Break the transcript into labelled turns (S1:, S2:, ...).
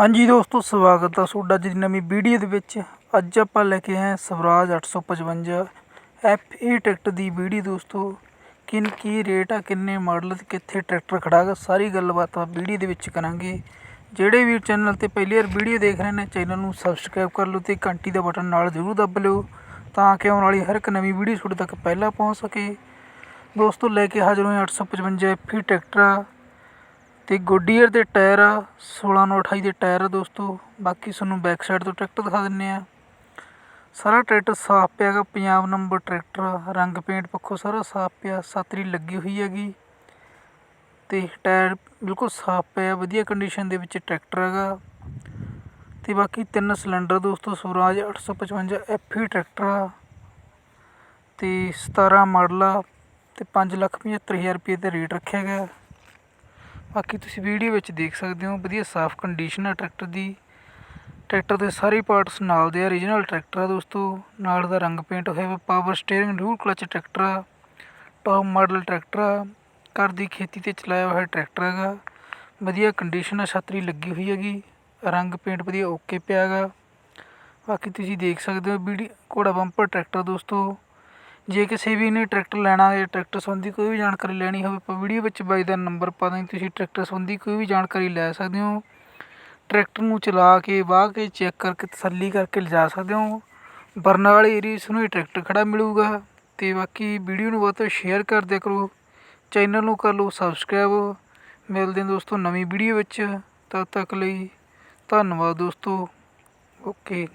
S1: ਹਾਂਜੀ ਦੋਸਤੋ, ਸਵਾਗਤ ਹੈ ਤੁਹਾਡਾ ਅੱਜ ਦੀ ਨਵੀਂ ਵੀਡੀਓ ਦੇ ਵਿੱਚ। ਅੱਜ ਆਪਾਂ ਲੈ ਕੇ ਆਏ ਹਾਂ ਸਵਰਾਜ 855 FE ਟਰੈਕਟਰ ਦੀ ਵੀਡੀਓ ਦੋਸਤੋ। ਕਿਨ ਕੀ ਰੇਟ ਆ, ਕਿੰਨੇ ਮਾਡਲ ਤੇ ਕਿੱਥੇ ਟਰੈਕਟਰ ਖੜਾ ਗਾ ਸਾਰੀ ਗੱਲਬਾਤ ਆ ਵੀਡੀਓ ਦੇ ਵਿੱਚ ਕਰਾਂਗੇ। ਜਿਹੜੇ ਵੀ ਚੈਨਲ ਤੇ ਪਹਿਲੀ ਵਾਰ ਵੀਡੀਓ ਦੇਖ ਰਹੇ ਨੇ, ਚੈਨਲ ਨੂੰ ਸਬਸਕ੍ਰਾਈਬ ਕਰ ਲਓ ਤੇ ਘੰਟੀ ਦਾ ਬਟਨ ਨਾਲ ਜ਼ਰੂਰ ਦੱਬ ਲਿਓ, ਤਾਂ ਕਿ ਆਉਣ ਵਾਲੀ ਹਰ ਇੱਕ ਨਵੀਂ ਵੀਡੀਓ ਤੁਹਾਡੇ ਤੱਕ ਪਹਿਲਾਂ ਪਹੁੰਚ ਸਕੇ। ਦੋਸਤੋ, ਲੈ ਕੇ ਹਾਜ਼ਰ ਹੋਏ 855 FE ਟਰੈਕਟਰ ਅਤੇ ਤੇ ਗੋਡੀਅਰ ਦੇ ਟਾਇਰ ਆ ਸੋਲ੍ਹਾਂ ਨੌ ਅਠਾਈ ਦੇ ਟਾਇਰ ਆ ਦੋਸਤੋ। ਬਾਕੀ ਤੁਹਾਨੂੰ ਬੈਕ ਸਾਈਡ ਤੋਂ ਟਰੈਕਟਰ ਦਿਖਾ ਦਿੰਦੇ ਹਾਂ ਸਾਰਾ ਟਰੈਕਟਰ ਸਾਫ਼ ਪਿਆ ਗਾ ਪੰਜਾਬ ਨੰਬਰ ਟਰੈਕਟਰ ਆ, ਰੰਗ ਪੇਂਟ ਪੱਖੋਂ ਸਾਰਾ ਸਾਫ਼ ਪਿਆ ਸਾਤਰੀ ਲੱਗੀ ਹੋਈ ਹੈਗੀ। ਤੇ ਟਾਇਰ ਬਿਲਕੁਲ ਸਾਫ਼ ਪਿਆ ਵਧੀਆ ਕੰਡੀਸ਼ਨ ਦੇ ਵਿੱਚ ਟਰੈਕਟਰ ਹੈਗਾ। ਤੇ ਬਾਕੀ ਤਿੰਨ ਸਿਲੰਡਰ ਦੋਸਤੋ ਸਵਰਾਜ 855 ਐਫਈ ਟਰੈਕਟਰ ਆ। ਤੇ 17 ਮਾਡਲ ਆ ਤੇ 575000 ਰੁਪਏ ਤੇ ਰੇਟ ਰੱਖਿਆ ਗਿਆ ਬਾਕੀ ਤੁਸੀਂ ਵੀਡੀਓ ਵਿੱਚ ਦੇਖ ਸਕਦੇ ਹੋ ਵਧੀਆ ਸਾਫ਼ ਕੰਡੀਸ਼ਨ ਆ ਟਰੈਕਟਰ ਦੀ। ਟਰੈਕਟਰ ਦੇ ਸਾਰੇ ਪਾਰਟਸ ਨਾਲ ਦੇ ਆ ਰੀਜਨਲ ਟਰੈਕਟਰ ਆ ਦੋਸਤੋ। ਨਾਲ ਦਾ ਰੰਗ ਪੇਂਟ ਹੋਇਆ ਵਾ power steering dual clutch tractor ਆ। ਟੌਪ ਮਾਡਲ ਟਰੈਕਟਰ ਆ। ਘਰ ਦੀ ਖੇਤੀ ਤੇ ਚਲਾਇਆ ਹੋਇਆ ਟਰੈਕਟਰ ਹੈਗਾ। ਵਧੀਆ ਕੰਡੀਸ਼ਨ ਆ ਛਤਰੀ ਲੱਗੀ ਹੋਈ ਹੈਗੀ। ਰੰਗ ਪੇਂਟ ਵਧੀਆ ਓਕੇ ਪਿਆ ਹੈਗਾ। ਬਾਕੀ ਤੁਸੀਂ ਦੇਖ ਸਕਦੇ ਹੋ ਵੀਡੀਓ, ਘੋੜਾ ਬੰਪਰ ਟਰੈਕਟਰ ਦੋਸਤੋ। ਜੇ ਕਿਸੇ ਵੀ ਨੇ ਟਰੈਕਟਰ ਲੈਣਾ ਜਾਂ ਟਰੈਕਟਰ ਸੰਬੰਧੀ ਕੋਈ ਵੀ ਜਾਣਕਾਰੀ ਲੈਣੀ ਹੋਵੇ, ਆਪਾਂ ਵੀਡੀਓ ਵਿੱਚ ਬਾਈ ਦਾ ਨੰਬਰ ਪਾ ਦਾਂਗੇ, ਤੁਸੀਂ ਟਰੈਕਟਰ ਸੰਬੰਧੀ ਕੋਈ ਵੀ ਜਾਣਕਾਰੀ ਲੈ ਸਕਦੇ ਹੋ। ਟਰੈਕਟਰ ਨੂੰ ਚਲਾ ਕੇ, ਵਾਹ ਕੇ, ਚੈੱਕ ਕਰਕੇ, ਤਸੱਲੀ ਕਰਕੇ ਲਿਜਾ ਸਕਦੇ ਹੋ। ਬਰਨਾਲੇ ਏਰੀਆ 'ਚ ਨੂੰ ਇਹ ਟਰੈਕਟਰ ਖੜਾ ਮਿਲੂਗਾ ਤੇ ਬਾਕੀ ਵੀਡੀਓ ਨੂੰ ਬਹੁਤ ਤੋਂ ਸ਼ੇਅਰ ਕਰ ਦਿਆ ਕਰੋ। ਚੈਨਲ ਨੂੰ ਕਰ ਲਓ ਸਬਸਕ੍ਰਾਈਬ ਮਿਲਦੇ ਹਾਂ ਦੋਸਤੋ ਨਵੀਂ ਵੀਡੀਓ ਵਿੱਚ। ਤਦ ਤੱਕ ਲਈ ਧੰਨਵਾਦ ਦੋਸਤੋ। ਓਕੇ